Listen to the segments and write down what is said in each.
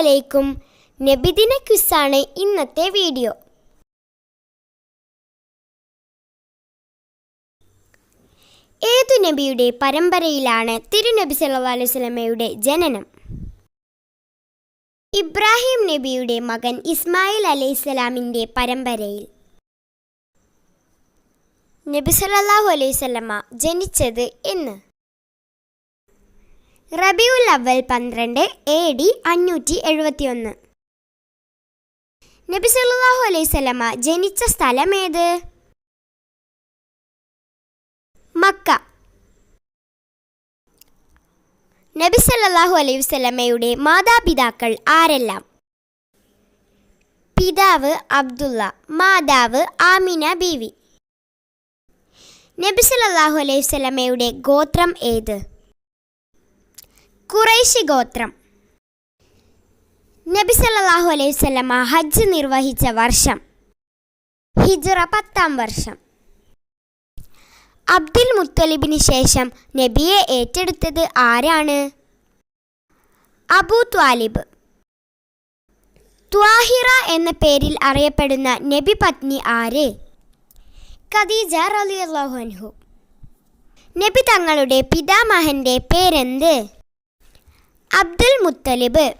അലൈക്കും നബിദിന ക്വിസാണ് ഇന്നത്തെ വീഡിയോ. ഏതു നബിയുടെ പരമ്പരയിലാണ് തിരുനബി സല്ലല്ലാഹു അലൈഹി വസല്ലമയുടെ ജനനം? ഇബ്രാഹിം നബിയുടെ മകൻ ഇസ്മായിൽ അലൈഹിസ്സലാമിന്റെ പരമ്പരയിൽ. നബി സല്ലല്ലാഹു അലൈഹി വസല്ലമ ജനിച്ചത് എന്ന്. റബിയുൽ അവൽ പന്ത്രണ്ട് എ ഡി അഞ്ഞൂറ്റി എഴുപത്തിയൊന്ന്. നബി സല്ലാഹു അലൈഹി വസല്ലമ ജനിച്ച സ്ഥലം ഏത് മക്ക. നബി സല്ലാഹു അലൈഹി വസ്ലമയുടെ മാതാപിതാക്കൾ ആരെല്ലാം? പിതാവ് അബ്ദുള്ള മാതാവ് ആമിന ബീവി. നബി സല്ലല്ലാഹു അലൈഹി വസ്ലമയുടെ ഗോത്രം ഏത്? ഖുറൈശി ഗോത്രം. നബി സല്ലാഹു അലൈഹി സ്വലമ ഹജ്ജ് നിർവഹിച്ച വർഷം. ഹിജ്റ പത്താം വർഷം. അബ്ദുൽ മുത്തലിബിന് ശേഷം നബിയെ ഏറ്റെടുത്തത് ആരാണ്? അബൂ ത്വാലിബ്. ത്വാഹിറ എന്ന പേരിൽ അറിയപ്പെടുന്ന നബി പത്നി ആര്? ഖദീജ റലിയല്ലാഹു അൻഹു. നബി തങ്ങളുടെ പിതാമഹന്റെ പേരെന്ത്? അബ്ദുൽ മുത്തലിബ്.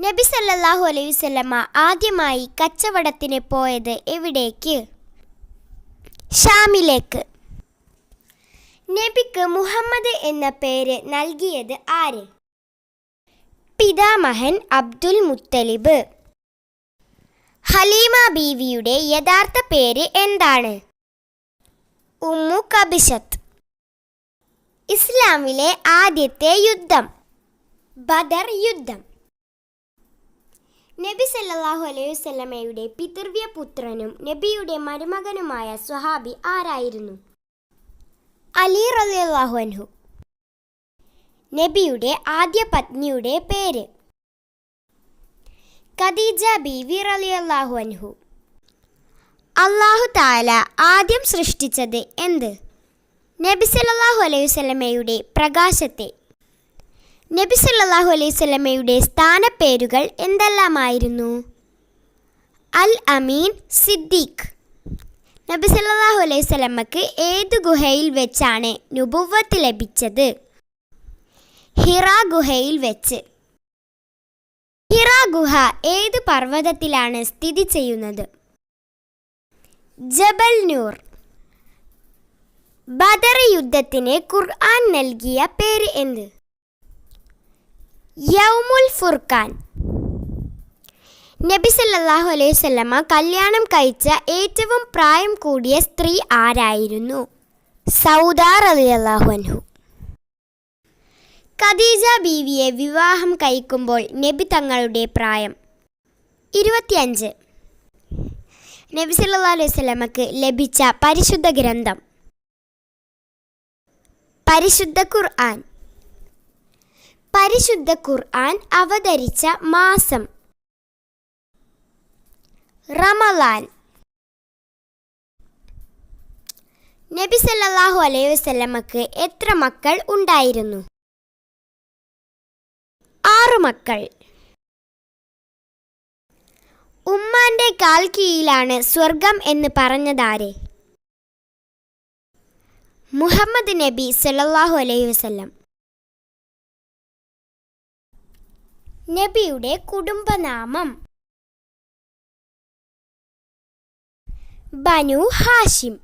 നബി സല്ലാഹു അലൈഹി വസല്ലമ ആദ്യമായി കച്ചവടത്തിന് പോയത് എവിടേക്ക്? ഷാമിലേക്ക്. നബിക്ക് മുഹമ്മദ് എന്ന പേര് നൽകിയത് ആര്? പിതാമഹൻ അബ്ദുൽ മുത്തലിബ്. ഹലീമ ബീവിയുടെ യഥാർത്ഥ പേര് എന്താണ്? ഉമ്മു കബിഷത്ത്. ഇസ്ലാമിലെ ആദ്യത്തെ യുദ്ധം. ബദർ യുദ്ധം. നബി സല്ലാഹു അലൈഹി വസല്ലമയുടെ പിതൃവ്യ പുത്രനും നബിയുടെ മരുമകനുമായ സ്വഹാബി ആരായിരുന്നു? അലി റളിയല്ലാഹു അൻഹു. നബിയുടെ ആദ്യ പത്നിയുടെ പേര്. ഖദീജ ബീവി റളിയല്ലാഹു അൻഹു. അള്ളാഹു താല ആദ്യം സൃഷ്ടിച്ചത് എന്ത്? നബി സല്ലാഹു അലൈഹി വസല്ലമയുടെ പ്രകാശത്തെ നബി സല്ലല്ലാഹു അലൈഹി വസല്ലമയുടെ സ്ഥാനപ്പേരുകൾ എന്തെല്ലാമായിരുന്നു? അൽ അമീൻ സിദ്ദീഖ്. നബി സല്ലല്ലാഹു അലൈഹി വസല്ലമക്ക് ഏത് ഗുഹയിൽ വെച്ചാണ് നുബുവത്ത് ലഭിച്ചത്? ഹിറ ഗുഹയിൽ വെച്ച്. ഹിറ ഗുഹ ഏത് പർവതത്തിലാണ് സ്ഥിതി ചെയ്യുന്നത്? ജബൽ നൂർ ബദർ യുദ്ധത്തിന് ഖുർആൻ നൽകിയ പേര് എന്ത്? യൗമുൽ ഫുർഖാൻ. നബി സല്ലല്ലാഹു അലൈഹി വസല്ലമ കല്യാണം കഴിച്ച ഏറ്റവും പ്രായം കൂടിയ സ്ത്രീ ആരായിരുന്നു? സൗദ അലി അൻഹു. ഖദീജ ബീവിയെ വിവാഹം കഴിക്കുമ്പോൾ നബി തങ്ങളുടെ പ്രായം ഇരുപത്തിയഞ്ച്. നബി സല്ലല്ലാഹു അലൈഹി വസല്ലമക്ക് ലഭിച്ച പരിശുദ്ധ ഗ്രന്ഥം. പരിശുദ്ധ ഖുർആൻ. പരിശുദ്ധ ഖുർആൻ അവതരിച്ച മാസം. റമലാൻ നബി സല്ലല്ലാഹു അലൈഹി വസല്ലമക്ക് എത്ര മക്കൾ ഉണ്ടായിരുന്നു? ആറു മക്കൾ. ഉമ്മാന്റെ കാൽ കീഴിലാണ് സ്വർഗം എന്ന് പറഞ്ഞതാരെ? മുഹമ്മദ് നബി സല്ലല്ലാഹു അലൈഹി വസല്ലം. നബിയുടെ കുടുംബനാമം. ബനു ഹാഷിം.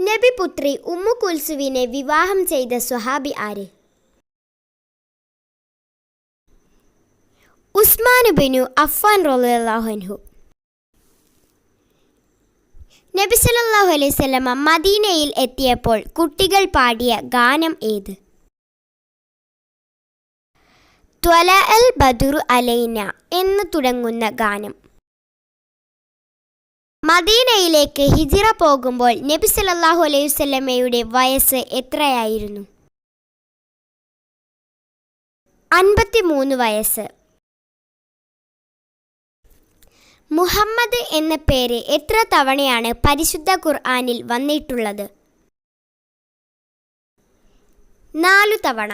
നബി പുത്രി ഉമ്മു കുൽസുവിനെ വിവാഹം ചെയ്ത സ്വഹാബി ആര്? ഉസ്മാൻ ബിനു അഫ്ഫാൻ റളിയല്ലാഹു അൻഹു. നബി അലൈഹി വസല്ലമ മദീനയിൽ എത്തിയപ്പോൾ കുട്ടികൾ പാടിയ ഗാനം ഏത്? ത്വല അൽ ബദുറു അലൈന എന്ന് തുടങ്ങുന്ന ഗാനം. മദീനയിലേക്ക് ഹിജിറ പോകുമ്പോൾ നബി സല്ലല്ലാഹു അലൈഹി വസല്ലമയുടെ വയസ്സ് എത്രയായിരുന്നു? അൻപത്തിമൂന്ന് വയസ്സ്. മുഹമ്മദ് എന്ന പേര് എത്ര തവണയാണ് പരിശുദ്ധ ഖുർആനിൽ വന്നിട്ടുള്ളത്? നാലു തവണ.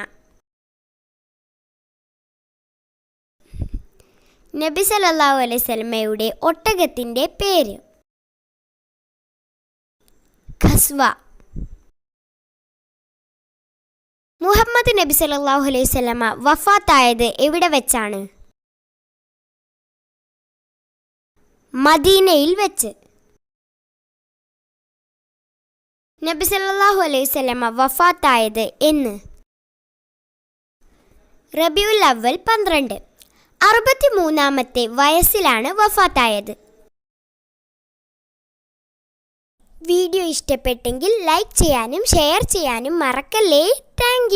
നബി സല്ലല്ലാഹു അലൈഹി ഒട്ടകത്തിന്റെ പേര്. ഖസ്വ. മുഹമ്മദ് നബി സല്ലല്ലാഹു അലൈഹി സ്വലമ വഫാത്തായത് എവിടെ വെച്ചാണ്? മദീനയിൽ വെച്ച്. നബി സല്ലാഹു അലൈഹി സ്വലമ വഫാത്തായത് എന്ന്. റബിയുൽ അവൽ പന്ത്രണ്ട്. അറുപത്തി മൂന്നാമത്തെ വയസ്സിലാണ് വഫാത്തായത്. വീഡിയോ ഇഷ്ടപ്പെട്ടെങ്കിൽ ലൈക്ക് ചെയ്യാനും ഷെയർ ചെയ്യാനും മറക്കല്ലേ. താങ്ക്